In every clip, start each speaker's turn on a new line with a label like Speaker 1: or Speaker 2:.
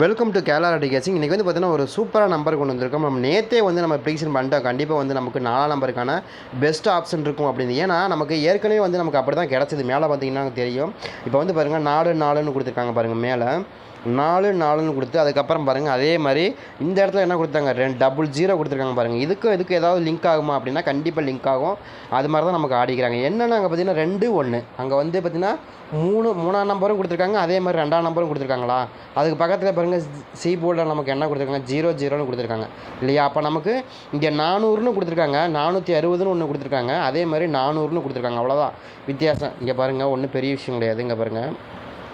Speaker 1: Welcome to Kerala ready casing இன்றைக்கி வந்து பார்த்தீங்கன்னா ஒரு சூப்பரான நம்பர் கொண்டு வந்திருக்கோம். நம்ம நேற்றே வந்து நம்ம ப்ரிடிக்ஷன் பண்ணிட்டோம் கண்டிப்பாக வந்து நமக்கு நாலாம் நம்பருக்கான பெஸ்ட் ஆப்ஷன் இருக்கும் அப்படின்னு. ஏன்னா நமக்கு ஏற்கனவே வந்து நமக்கு அப்படி தான் கிடச்சிது. மேலே பார்த்தீங்கன்னா தெரியும். இப்போ வந்து பாருங்கள் நாலு நாலுன்னு கொடுத்துருக்காங்க பாருங்கள் மேலே. நாலு நாலுன்னு கொடுத்து அதுக்கப்புறம் பாருங்கள் அதே மாதிரி இந்த இடத்துல என்ன கொடுத்தாங்க? ரெண்டு டபுள் ஜீரோ கொடுத்துருக்காங்க பாருங்கள் இதுக்கும் இதுக்கு ஏதாவது லிங்க் ஆகுமா அப்படின்னா கண்டிப்பாக லிங்க் ஆகும். அது மாதிரி தான் நமக்கு ஆடிக்கிறாங்க. என்னென்னா அங்கே பார்த்தீங்கன்னா ரெண்டு ஒன்று அங்கே வந்து பார்த்தீங்கன்னா மூணு மூணாம் நம்பரும் கொடுத்துருக்காங்க. அதே மாதிரி ரெண்டாம் நம்பரும் கொடுத்துருக்காங்களா? அதுக்கு பக்கத்தில் பாருங்கள் சி போர்டில் நமக்கு என்ன கொடுத்துருக்காங்க? ஜீரோ ஜீரோன்னு கொடுத்துருக்காங்க. இல்லையா? அப்போ நமக்கு இங்கே நானூறுன்னு கொடுத்துருக்காங்க. நானூற்றி அறுபதுன்னு ஒன்று கொடுத்துருக்காங்க. அதே மாதிரி நானூறுன்னு கொடுத்துருக்காங்க. அவ்வளோதான் வித்தியாசம். இங்கே பாருங்கள் ஒன்றும் பெரிய விஷயம் கிடையாது இங்கே பாருங்கள்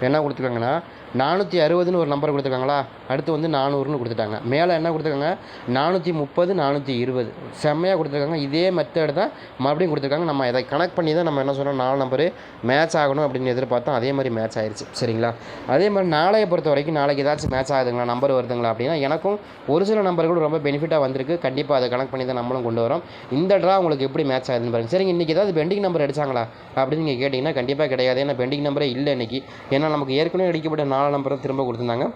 Speaker 1: என்ன கொடுத்துருக்காங்கன்னா நானூற்றி அறுபதுன்னு ஒரு நம்பர் கொடுத்துருக்காங்களா? அடுத்து வந்து நானூறுன்னு கொடுத்துட்டாங்க. மேலே என்ன கொடுத்துருக்காங்க? நானூற்றி முப்பது நானூற்றி இருபது. செம்மையாக கொடுத்துருக்காங்க. இதே மெத்தட் தான் மறுபடியும் கொடுத்துருக்காங்க. நம்ம இதை கனெக்ட் பண்ணி தான் நம்ம என்ன சொன்னோம் நாலு நம்பரு மேட்ச் ஆகணும் அப்படின்னு எதிர்பார்த்தோம். அதே மாதிரி மேட்ச் ஆயிடுச்சு சரிங்களா? அதே மாதிரி நாளையை பொறுத்த வரைக்கும் நாளைக்கு ஏதாச்சும் மேட்ச் ஆகுதுங்களா? நம்பர் வருதுங்களா? அப்படின்னா எனக்கும் ஒரு சில நம்பர்கள் ரொம்ப பெனிஃபிட்டாக வந்திருக்கு. கண்டிப்பாக அதை கனெக்ட் பண்ணி தான் நம்மளும் கொண்டு வரோம். இந்த ட்ரா உங்களுக்கு எப்படி மேட்ச் ஆகுதுன்னு பாருங்க. சரிங்க இன்றைக்கி ஏதாவது பெண்டிங் நம்பர் அடிச்சாங்களா? அப்படின்னு நீங்கள் கேட்டிங்கன்னா கண்டிப்பாக கிடையாது. ஏன்னா பெண்டிங் நம்பரே இல்லை இன்றைக்கி ஏன்னா நமக்கு ஏற்கனவே அடிக்கப்பட்ட நாலு நம்பரை திரும்ப கொடுத்துருந்தாங்க.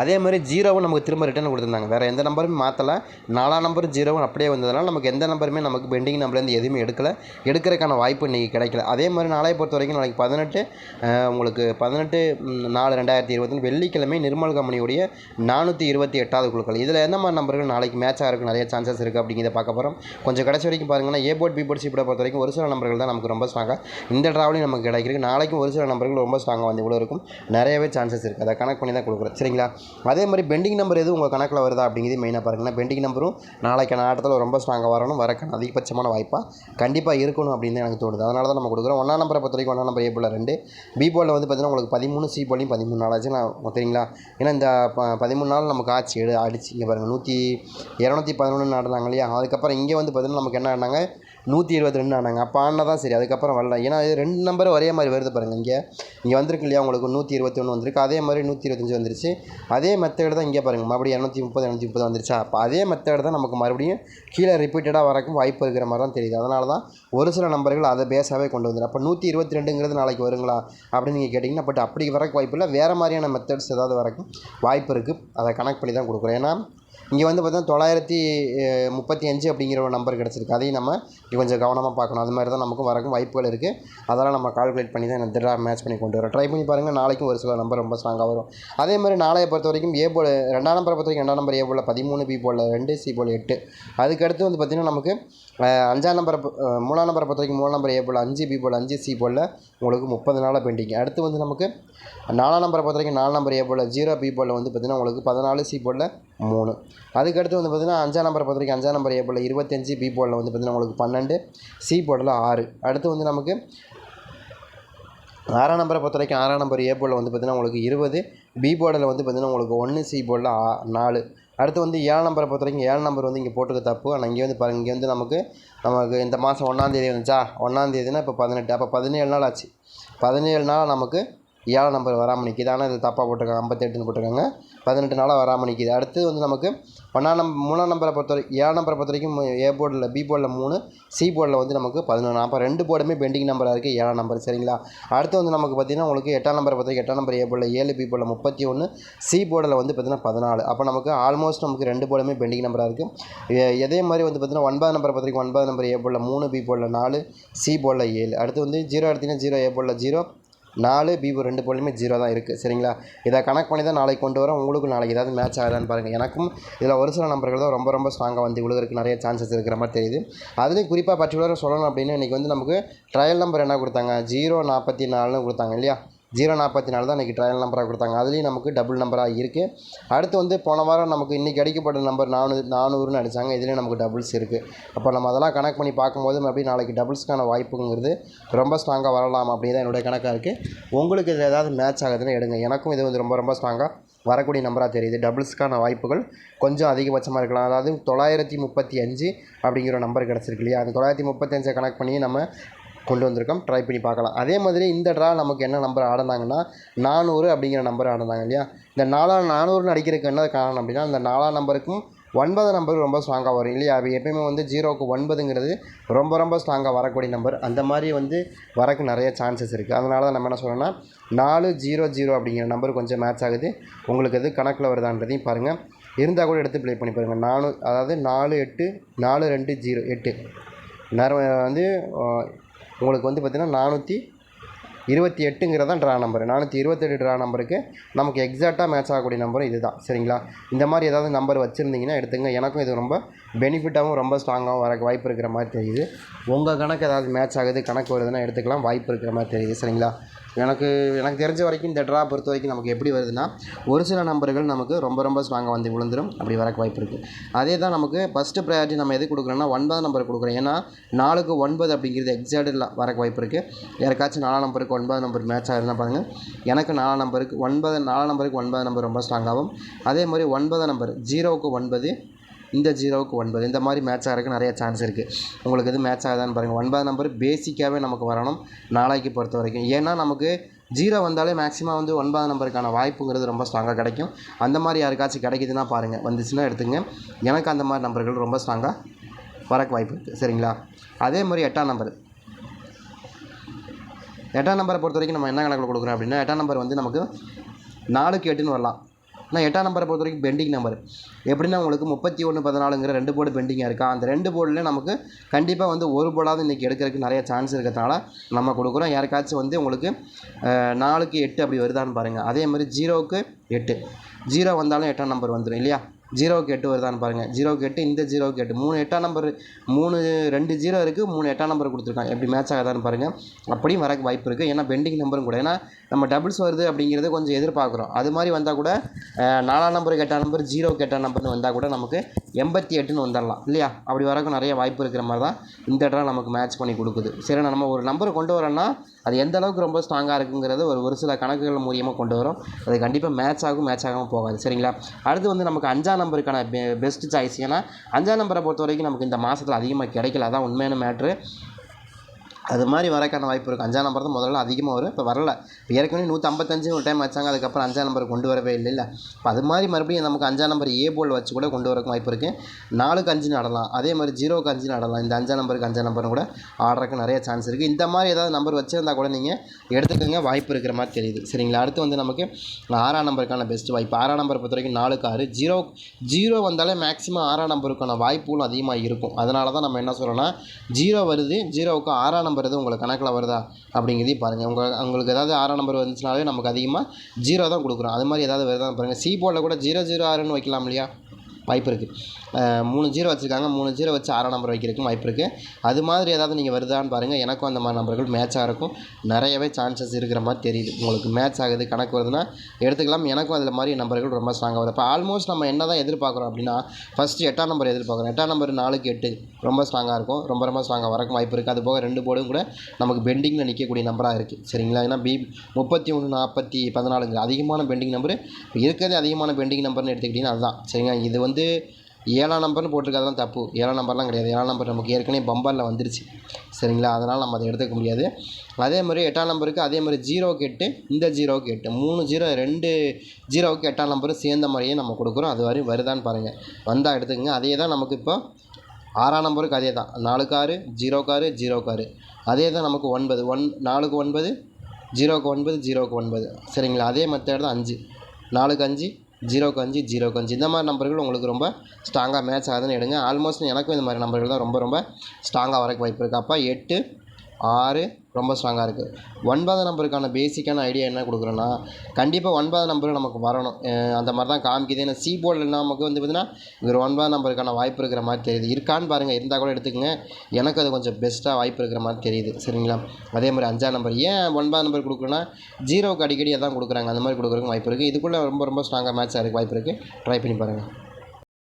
Speaker 1: அதே மாதிரி ஜீரோவும் நமக்கு திரும்ப ரிட்டர்ன் கொடுத்துருந்தாங்க. வேறு எந்த நம்பருமே மாற்றலை நாலாம் நம்பர் ஜீரோவும் அப்படியே வந்ததுனால நமக்கு எந்த நம்பருமே நமக்கு பெண்டிங் நம்பர்லேருந்து எதுவுமே எடுக்கலை. எடுக்கிறதுக்கான வாய்ப்பு இன்றைக்கி கிடைக்கல. அதே மாதிரி நாளை பொறுத்த வரைக்கும் நாளைக்கு பதினெட்டு உங்களுக்கு பதினெட்டு நாலு ரெண்டாயிரத்தி இருபத்தி வெள்ளிக்கிழமை நிர்மல் கம்பெனியுடைய நானூற்றி இருபத்தி எட்டாவது குழுக்கள். இதில் எந்த மாதிரி நம்பர்கள் நாளைக்கு மேட்ச் ஆகிறதுக்கு நிறைய சான்சஸ் இருக்குது அப்படிங்கிறத பார்க்க போகிறோம் கொஞ்சம் கடைசி வரைக்கும் பாருங்கன்னா A board B board C போர்டை பொறுத்த வரைக்கும் ஒரு சில நம்பர்கள் தான் நமக்கு ரொம்ப ஸ்ட்ராங்காக இந்த ட்ராவலிங் நமக்கு கிடைக்கிறது நாளைக்கும் ஒரு சில நம்பர்கள் ரொம்ப ஸ்ட்ராங்காக வந்து இவ்வளோ இருக்கும். நிறையவே சான்சஸ் இருக்குது அதை கணக்கு பண்ணி தான் கொடுக்குறோம். சரிங்களா? அதே மாதிரி பெண்டிங் நம்பர் எதுவும் உங்கள் கணக்கில் வருதா அப்படிங்கிறது மெயினாக பாருங்கன்னா பெண்டிங் நம்பரும் நாளைக்கான ஆட்டத்தில் ரொம்ப ஸ்ட்ராங்காக வரணும். வரக்கான அதிகபட்சமான வாய்ப்பாக கண்டிப்பாக இருக்கணும் அப்படின்னு தான் எனக்கு தோணுது. அதனால தான் நம்ம கொடுக்குறோம். ஒன்றா நம்பரை பொறுத்த வரைக்கும் ஒன்றா நம்பர் ஏ போல் ரெண்டு. பி போலில் வந்து பார்த்தீங்கன்னா உங்களுக்கு பதிமூணு சி போலையும் பதிமூணு நாள் ஆச்சு நான் தெரியுங்களா? ஏன்னா இந்த ப பதிமூணு நாள் நமக்கு ஆச்சு எடு அடிச்சு. இங்கே பாருங்கள் நூற்றி இரநூத்தி பதினொன்று ஆடினாங்க இல்லையா? அதுக்கப்புறம் இங்கே வந்து பார்த்திங்கன்னா நமக்கு என்ன ஆடினாங்க நூற்றி இருபத்தி ரெண்டு ஆனாங்க அப்போ ஆனால் தான் சரி அதுக்கப்புறம் வரல. ஏன்னா இது ரெண்டு நம்பர் ஒரே மாதிரி வருது பாருங்கள் இங்கே. இங்கே வந்திருக்கு இல்லையா உங்களுக்கு நூற்றி இருபத்தி ஒன்று வந்திருக்கு. அதே மாதிரி நூற்றி இருபத்தஞ்சி வந்துருச்சு. அதே மெத்தேடு தான் இங்கே பாருங்கள் மறுபடியும் இரநூத்தி முப்பது இரநூத்தி முப்பது வந்துருச்சா? அப்போ அதே மெத்தேடு தான் நமக்கு மறுபடியும் கீழே ரிப்பீட்டடாக வரக்கும் வாய்ப்பு இருக்கிற மாதிரி தான் தெரியுது. அதனால தான் ஒரு சில நம்பர்கள் அதை பேஸாகவே கொண்டு வந்துடும் அப்போ நூற்றி இருபத்தி ரெண்டுங்கிறது நாளைக்கு வருங்களா? அப்படின்னு நீங்கள் கேட்டிங்கன்னா பட் அப்படி வரக்கு வாய்ப்பு இல்லை. வேறு மாதிரியான மெத்தட்ஸ் ஏதாவது வரக்கும் வாய்ப்பு இருக்குது அதை கனெக்ட் பண்ணி தான் கொடுக்குறோம். ஏன்னா இங்கே வந்து பார்த்தீங்கன்னா தொள்ளாயிரத்தி முப்பத்தி அஞ்சு அப்படிங்கிற ஒரு நம்பர் கிடச்சிருக்கு. அதையும் நம்ம கொஞ்சம் கவனமாக பார்க்கணும். அது மாதிரி தான் நமக்கும் வரக்கும் வாய்ப்புகள் இருக்குது அதெல்லாம் நம்ம கால்குலேட் பண்ணி தான் இந்த திடா மேட்ச் பண்ணி கொண்டு வரோம் ட்ரை பண்ணி பாருங்கள் நாளைக்கும் ஒரு சில நம்பர் ரொம்ப ஸ்ட்ராங்காக வரும். அதே மாதிரி நாளைய பொறுத்த வரைக்கும் ஏ போல் ரெண்டாம் நம்பரை பொறுத்த வரைக்கும் ரெண்டாம் நம்பர் ஏ போல் பதிமூணு பி போல் ரெண்டு சி போல் எட்டு. அதுக்கடுத்து வந்து பார்த்திங்கன்னா நமக்கு அஞ்சாம் நம்பரை மூணாம் நம்பரை பொறுத்த வரைக்கும் மூணாம் நம்பர் ஏ போல் அஞ்சு பி போல் அஞ்சு சி போல் உங்களுக்கு முப்பது நாளாக பெண்டிங் அடுத்து வந்து நமக்கு நாலாம் நம்பரை பொறுத்த வரைக்கும் நாலு நம்பர் ஏ போல் ஜீரோ பி போல் வந்து பார்த்திங்கன்னா உங்களுக்கு பதினாலு சி போல் மூணு. அதுக்கடுத்து வந்து பார்த்திங்கன்னா அஞ்சாம் நம்பரை பொறுத்த வரைக்கும் அஞ்சாம் நம்பர் ஏ போல் இருபத்தஞ்சு பி போலில் வந்து பார்த்திங்கன்னா உங்களுக்கு பன்னெண்டு சி போர்டில் ஆறு. அடுத்து வந்து நமக்கு ஆறாம் நம்பரை பொறுத்த வரைக்கும் ஆறாம் நம்பர் ஏ போர்டில் வந்து பார்த்திங்கன்னா உங்களுக்கு இருபது பி போர்டில் வந்து பார்த்திங்கன்னா உங்களுக்கு ஒன்று சி போர்டில் ஆ நாலு. அடுத்து வந்து ஏழு நம்பரை பொறுத்த வரைக்கும் ஏழு நம்பர் வந்து இங்கே போட்டுக்க தப்பு. ஆனால் இங்கே வந்து பாருங்கள் இங்கே வந்து நமக்கு நமக்கு இந்த மாதம் ஒன்றாந்தேதி வந்துச்சா? ஒன்றாந்தேதினா இப்போ பதினெட்டு. அப்போ பதினேழு நாள் ஆச்சு. பதினேழு நாள் நமக்கு ஏழாம் நம்பர் வராமல் நிற்கிது ஆனால் இது தப்பாக போட்டிருக்காங்க. ஐம்பத்தெட்டுன்னு போட்டிருக்காங்க. பதினெட்டு நாளாக வராமல் நிற்கிது அடுத்து வந்து நமக்கு ஒன்றாம் நம்பர் மூணாம் நம்பரை பொறுத்த வரைக்கும் ஏழாம் நம்பரை பொறுத்த வரைக்கும் ஏ போர்டில் பி போர்டில் மூணு சி போர்டில் வந்து நமக்கு பதினொன்று அப்போ ரெண்டு போர்டுமே பெண்டிங் நம்பராக இருக்குது ஏழாம் நம்பர். சரிங்களா? அடுத்து வந்து நமக்கு பார்த்திங்கன்னா உங்களுக்கு எட்டாம் நம்பரை பொறுத்த வரைக்கும் எட்டாம் நம்பர் ஏ போர்டில் ஏழு பி போர்டில் முப்பத்தி ஒன்று சி போர்டில் வந்து பார்த்திங்கன்னா பதினாலு. அப்போ நமக்கு ஆல்மோஸ்ட் நமக்கு ரெண்டு போர்டுமே பெண்டிங் நம்பராக இருக்குது இதே மாதிரி வந்து பார்த்திங்கன்னா ஒன்பது நம்பரை பொறுத்த வரைக்கும் ஒன்பது நம்பர் ஏ போர்டில் மூணு பி போர்டில் நாலு சி போர்டில் ஏழு. அடுத்து வந்து ஜீரோ எடுத்திங்கன்னா ஜீரோ ஏ போர்டில் ஜீரோ நாலு பி ரெண்டு போலையுமே ஜீரோ தான் இருக்குது சரிங்களா? இதை கனெக்ட் பண்ணி தான் நாளைக்கு கொண்டு வரோம். உங்களுக்கு நாளைக்கு ஏதாவது மேட்ச் ஆகிறான்னு பாருங்கள் எனக்கும் இதில் ஒரு சில நம்பர்கள் தான் ரொம்ப ரொம்ப ஸ்ட்ராங்காக வந்து விழுகிறதுக்கு நிறைய சான்சஸ் இருக்கிற மாதிரி தெரியுது. அதுலேயும் குறிப்பாக பர்டிகுலராக சொல்லணும் அப்படின்னு இன்றைக்கி வந்து நமக்கு ட்ரையல் நம்பர் என்ன கொடுத்தாங்க? ஜீரோ நாற்பத்தி நாலுன்னு கொடுத்தாங்க இல்லையா? ஜீரோ நாற்பத்தி நாலு தான் இன்றைக்கி ட்ரையல் நம்பராக கொடுத்தாங்க. அதுலேயும் நமக்கு டபுள் நம்பராக இருக்குது அடுத்து வந்து போன வாரம் நமக்கு இன்றைக்கி அடிக்கப்பட்ட நம்பர் நானூறு நானூறுன்னு அடித்தாங்க இதுலேயும் நமக்கு டபுள்ஸ் இருக்குது அப்போ நம்ம அதெல்லாம் கனெக்ட் பண்ணி பார்க்கும்போது மறுபடியும் நாளைக்கு டபுள்ஸ்க்கான வாய்ப்புங்கிறது ரொம்ப ஸ்ட்ராங்காக வரலாம் அப்படி தான் என்னுடைய கணக்காக இருக்குது உங்களுக்கு இதில் ஏதாவது மேட்ச் ஆகுதுன்னு எடுங்க. எனக்கும் இது வந்து ரொம்ப ரொம்ப ஸ்ட்ராங்காக வரக்கூடிய நம்பராக தெரியுது. டபுள்ஸ்க்கான வாய்ப்புகள் கொஞ்சம் அதிகபட்சமாக இருக்கலாம். அதாவது தொள்ளாயிரத்தி முப்பத்தி அஞ்சு அப்படிங்கிற நம்பர் கிடச்சிருக்கு இல்லையா? அந்த தொள்ளாயிரத்தி முப்பத்தஞ்சை கனெக்ட் பண்ணி நம்ம கொண்டு வந்திருக்கோம். ட்ரை பண்ணி பார்க்கலாம். அதே மாதிரி இந்த ட்ரா நமக்கு என்ன நம்பர் ஆடினாங்கன்னா நானூறு அப்படிங்கிற நம்பர் ஆடினாங்க இல்லையா? இந்த நாலாம் நானூறுன்னு அடிக்கிறதுக்கு என்ன காரணம் அப்படின்னா இந்த நாலாம் நம்பருக்கும் ஒன்பது நம்பர் ரொம்ப ஸ்ட்ராங்காக வரும் இல்லையா? அது எப்பயுமே வந்து ஜீரோவுக்கு ஒன்பதுங்கிறது ரொம்ப ரொம்ப ஸ்ட்ராங்காக வரக்கூடிய நம்பர் அந்த மாதிரி வந்து வரக்கு நிறைய சான்சஸ் இருக்குது அதனால தான் நம்ம என்ன சொல்கிறோம்னா நாலு ஜீரோ ஜீரோ அப்படிங்கிற நம்பர் கொஞ்சம் மேட்ச் ஆகுது. உங்களுக்கு எது கணக்கில் வருதான்றதையும் பாருங்கள் இருந்தால் கூட எடுத்து ப்ளே பண்ணி பாருங்கள் நாலு அதாவது நாலு எட்டு நாலு ரெண்டு ஜீரோ எட்டு. நேரம் வந்து உங்களுக்கு வந்து பார்த்திங்கன்னா நானூற்றி இருபத்தி எட்டுங்கிறது தான் ட்ரா நம்பர் நானூற்றி இருபத்தெட்டு ட்ரா நம்பருக்கு நமக்கு எக்ஸாக்டாக மேட்ச் ஆகக்கூடிய நம்பரும் இது தான் சரிங்களா? இந்த மாதிரி ஏதாவது நம்பர் வச்சுருந்தீங்கன்னா எடுத்துங்க. எனக்கும் இது ரொம்ப பெனிஃபிட்டாகவும் ரொம்ப ஸ்ட்ராங்காகவும் வர வாய்ப்பு இருக்கிற மாதிரி தெரியுது. உங்கள் கணக்கு ஏதாவது மேட்ச் ஆகுது கணக்கு வருதுன்னா எடுத்துக்கலாம். வாய்ப்பு இருக்கிற மாதிரி தெரியுது. சரிங்களா? எனக்கு எனக்கு தெரிஞ்ச வரைக்கும் இந்த ட்ரா பொறுத்த வரைக்கும் நமக்கு எப்படி வருதுன்னா ஒரு சில நம்பர்கள் நமக்கு ரொம்ப ரொம்ப ஸ்ட்ராங்காக வந்து விழுந்துரும். அப்படி வரக்கு வாய்ப்பு இருக்குது அதே தான் நமக்கு ஃபஸ்ட்டு ப்ரையாரிட்டி நம்ம எது கொடுக்குறோன்னா ஒன்பது நம்பர் கொடுக்குறோம். ஏன்னா நாலுக்கு ஒன்பது அப்படிங்கிறது எக்ஸாக்டில் வரக்கு வாய்ப்பு இருக்குது யாருக்காச்சும் நாலாம் நம்பருக்கு ஒன்பது நம்பர் மேட்ச் ஆகுதுன்னா பாருங்கள் எனக்கு நாலாம் நம்பருக்கு ஒன்பது நாலாம் நம்பருக்கு ஒன்பது நம்பர் ரொம்ப ஸ்ட்ராங்காகும் அதே மாதிரி ஒன்பது நம்பர் ஜீரோவுக்கு ஒன்பது இந்த ஜீரோவுக்கு ஒன்பது. இந்த மாதிரி மேட்ச் ஆகிறதுக்கு நிறைய சான்ஸ் இருக்குது உங்களுக்கு எது மேட்ச் ஆகுதான்னு பாருங்கள் ஒன்பது நம்பர் பேசிக்காகவே நமக்கு வரணும் நாளைக்கு பொறுத்த வரைக்கும். ஏன்னா நமக்கு ஜீரோ வந்தாலே மேக்ஸிமம் வந்து ஒன்பது நம்பருக்கான வாய்ப்புங்கிறது ரொம்ப ஸ்ட்ராங்காக கிடைக்கும். அந்த மாதிரி யாருக்காச்சும் கிடைக்குதுன்னா பாருங்கள் வந்துச்சுன்னா எடுத்துங்க எனக்கு அந்த மாதிரி நம்பர்கள் ரொம்ப ஸ்ட்ராங்காக வரக்கு வாய்ப்பு இருக்குது சரிங்களா? அதே மாதிரி எட்டாம் நம்பர் எட்டாம் நம்பரை பொறுத்த வரைக்கும் நம்ம என்ன கணக்கில் கொடுக்குறோம் அப்படின்னா எட்டாம் நம்பர் வந்து நமக்கு நாலுக்கு எட்டுன்னு வரலாம். ஆனால் எட்டாம் நம்பரை பொறுத்த வரைக்கும் பெண்டிங் நம்பர் எப்படின்னா உங்களுக்கு முப்பத்தி ஒன்று பதினாலுங்கிற ரெண்டு போர்டு பெண்டிங்காக இருக்கா? அந்த ரெண்டு போர்டில் நமக்கு கண்டிப்பாக வந்து ஒரு போர்டாவது இன்றைக்கி எடுக்கிறதுக்கு நிறைய சான்ஸ் இருக்கிறதுனால நம்ம கொடுக்குறோம். யாருக்காச்சும் வந்து உங்களுக்கு நாலுக்கு எட்டு அப்படி வருதான்னு பாருங்கள் அதே மாதிரி ஜீரோவுக்கு எட்டு. ஜீரோ வந்தாலும் எட்டாம் நம்பர் வந்துடும் இல்லையா? ஜீரோவுக்கு எட்டு வருதான்னு பாருங்கள் ஜீரோவுக்கு எட்டு இந்த ஜீரோவுக்கு எட்டு மூணு எட்டாம் நம்பர் மூணு ரெண்டு ஜீரோ இருக்குது மூணு எட்டாம் நம்பர் கொடுத்துருக்காங்க எப்படி மேட்ச் ஆகாதான்னு பாருங்கள் அப்படியும் வரக்கு வாய்ப்பு இருக்குது ஏன்னா பெண்டிங் நம்பரும் கூட. ஏன்னா நம்ம டபுள்ஸ் வருது அப்படிங்கிறது கொஞ்சம் எதிர்பார்க்குறோம். அது மாதிரி வந்தால் கூட நாலாம் நம்பருக்கு எட்டாம் நம்பர் ஜீரோவுக்கு எட்டாம் நம்பர்னு வந்தால் கூட நமக்கு எண்பத்தி எட்டுன்னு வந்துடலாம் இல்லையா? அப்படி வரக்கும் நிறைய வாய்ப்பு இருக்கிற மாதிரி தான் இந்த இடம் நமக்கு மேட்ச் பண்ணி கொடுக்குது. சரி நம்ம ஒரு நம்பர் கொண்டு வரோன்னா அது எந்த அளவுக்கு ரொம்ப ஸ்ட்ராங்காக இருக்குங்கிறது ஒரு ஒரு சில கணக்குகள் மூலியமாக கொண்டு வரும். அது கண்டிப்பாக மேட்ச் ஆகும் மேட்ச் ஆகாமல் போகாது சரிங்களா? அடுத்து வந்து நமக்கு அஞ்சாம் நம்பருக்கான பெ பெஸ்ட் சாய்ஸ் ஏன்னா அஞ்சாம் நம்பரை பொறுத்த வரைக்கும் நமக்கு இந்த மாதத்தில் அதிகமாக கிடைக்கல அதான் உண்மையான மேட்ரு அது மாதிரி வரக்கான வாய்ப்பு இருக்குது அஞ்சாம் நம்பர் தான் முதல்ல அதிகமாக வரும். இப்போ வரல. இப்போ ஏற்கனவே நூற்றம்பத்தஞ்சு ஒரு டைம் வச்சாங்க. அதுக்கப்புறம் அஞ்சாம் நம்பர் கொண்டு வரவே இல்லை இல்லை. இப்போ அது மாதிரி மறுபடியும் நமக்கு அஞ்சாம் நம்பர் ஏ போல் வச்சு கூட கொண்டு வரக்கு வாய்ப்பு இருக்குது நாலுக்கு அஞ்சு நடலாம். அதே மாதிரி ஜீரோக்கு அஞ்சு நடலாம். இந்த அஞ்சாம் நம்பருக்கு அஞ்சாம் நம்பரும் கூட ஆடுறதுக்கு நிறைய சான்ஸ் இருக்குது இந்த மாதிரி ஏதாவது நம்பர் வச்சுருந்தா கூட நீங்கள் எடுத்துக்கோங்க. வாய்ப்பு இருக்கிற மாதிரி தெரியுது. சரிங்களா? அடுத்து வந்து நமக்கு ஆறாம் நம்பருக்கான பெஸ்ட் வாய்ப்பு. ஆறாம் நம்பரை பொறுத்த வரைக்கும் நாலுக்கு ஆறு. ஜீரோ ஜீரோ வந்தாலே மேக்ஸிமம் ஆறாம் நம்பருக்கான வாய்ப்புகளும் அதிகமாக இருக்கும். அதனால தான் நம்ம என்ன சொல்கிறோன்னா ஜீரோ வருது. ஜீரோவுக்கு ஆறாம் நம்பர் எதுவும் உங்களுக்கு கணக்கில் வருதா அப்படிங்கிறதையும் பாருங்கள் உங்கள் உங்களுக்கு ஏதாவது ஆறாம் நம்பர் வந்துச்சுனாலே நமக்கு அதிகமாக ஜீரோ தான் கொடுக்குறோம். அது மாதிரி ஏதாவது வருதான் பாருங்கள் சி போர்டில் கூட ஜீரோ ஜீரோ ஆறுன்னு வைக்கலாம் இல்லையா? வாய்ப்பு இருக்குது மூணு ஜீரோ வச்சுருக்காங்க. மூணு ஜீரோ வச்சு ஆறாம் நம்பர் வைக்கிறதுக்கும் வாய்ப்பு இருக்குது அது மாதிரி ஏதாவது நீங்கள் வருதான்னு பாருங்கள் எனக்கும் அந்த மாதிரி நம்பர்கள் மேட்சாக இருக்கும். நிறையவே சான்சஸ் இருக்கிற மாதிரி தெரியுது. உங்களுக்கு மேட்ச் ஆகுது கணக்கு வருதுன்னா எடுத்துக்கலாம். எனக்கும் அதில் மாதிரி நம்பர்கள் ரொம்ப ஸ்ட்ராங்காக வருது. இப்போ ஆல்மோஸ்ட் நம்ம என்ன தான் எதிர்பார்க்குறோம் அப்படின்னா ஃபஸ்ட்டு எட்டாம் நம்பர் எதிர்பார்க்குறோம். எட்டாம் நம்பர் நாலுக்கு எட்டு ரொம்ப ஸ்ட்ராங்காக இருக்கும். ரொம்ப ரொம்ப ஸ்ட்ராங்காக வரக்கும் வாய்ப்பு இருக்குது அது போக ரெண்டு போர்டும் கூட நமக்கு பெண்டிங்கில் நிற்கக்கூடிய நம்பராக இருக்குது சரிங்களா? ஏன்னா பி முப்பத்தி ஒன்று நாற்பத்தி பதினாலுங்க அதிகமான பெண்டிங் நம்பரு இப்போ இருக்கிறதே அதிகமான பெண்டிங் நம்பர்னு எடுத்துக்கிட்டிங்கன்னா அதுதான். சரிங்களா? இது வந்து ஏழாம் நம்பர்னு போட்டிருக்கறதுலாம் தப்பு. ஏழாம் நம்பர்லாம் கிடையாது. ஏழாம் நம்பர் நமக்கு ஏற்கனவே பம்பரில் வந்துருச்சு. சரிங்களா? அதனால் நம்ம அதை எடுத்துக்க முடியாது. அதே மாதிரி எட்டாம் நம்பருக்கு அதே மாதிரி ஜீரோவுக்கு எட்டு இந்த ஜீரோவுக்கு எட்டு. மூணு ஜீரோ ரெண்டு ஜீரோவுக்கு எட்டாம் நம்பரும் சேர்ந்த மாதிரியே நம்ம கொடுக்குறோம். அது வரையும் வருதான்னு பாருங்கள் வந்தால் எடுத்துக்கங்க. அதே தான் நமக்கு இப்போ ஆறாம் நம்பருக்கு அதே தான். நாலுக்கு ஆறு ஜீரோ காரு ஜீரோ காரு அதே தான் நமக்கு ஒன்பது. ஒன் நாலுக்கு ஒன்பது ஜீரோக்கு ஒன்பது ஜீரோக்கு ஒன்பது. சரிங்களா? அதே மெத்தேடு தான் அஞ்சு. நாலுக்கு அஞ்சு ஜீரோக்கு அஞ்சு ஜீரோக்கு அஞ்சு. இந்த மாதிரி நம்பர்கள் உங்களுக்கு ரொம்ப ஸ்ட்ராங்காக மேட்ச் ஆகுதுன்னு எடுங்க. ஆல்மோஸ்ட் எனக்கும் இந்த மாதிரி நம்பர்கள் தான் ரொம்ப ரொம்ப ஸ்ட்ராங்காக வரக்கு வாய்ப்பு இருக்குது அப்போ எட்டு ஆறு ரொம்ப ஸ்ட்ராங்காக இருக்குது ஒன்பது நம்பருக்கான பேசிக்கான ஐடியா என்ன கொடுக்குறோன்னா கண்டிப்பாக ஒன்பது நம்பர் நமக்கு வரணும். அந்த மாதிரி தான் காமிக்குது. ஏன்னா சி போர்டில் நமக்கு வந்து பார்த்திங்கன்னா ஒரு ஒன்பது நம்பருக்கான வாய்ப்பு இருக்கிற மாதிரி தெரியுது. இருக்கான்னு பாருங்கள் இருந்தால் கூட எடுத்துக்கங்க. எனக்கு அது கொஞ்சம் பெஸ்ட்டாக வாய்ப்பு இருக்கிற மாதிரி தெரியுது. சரிங்களா? அதே மாதிரி அஞ்சாம் நம்பர். ஏன் ஒன்பது நம்பர் கொடுக்குறோன்னா ஜீரோவுக்கு அடிக்கடி அதான் கொடுக்குறாங்க. அந்த மாதிரி கொடுக்குறதுக்கு வாய்ப்பு இருக்குது இதுக்குள்ளே ரொம்ப ரொம்ப ஸ்ட்ராங்காக மேட்ச் இருக்குது வாய்ப்பு இருக்குது ட்ரை பண்ணி பாருங்கள்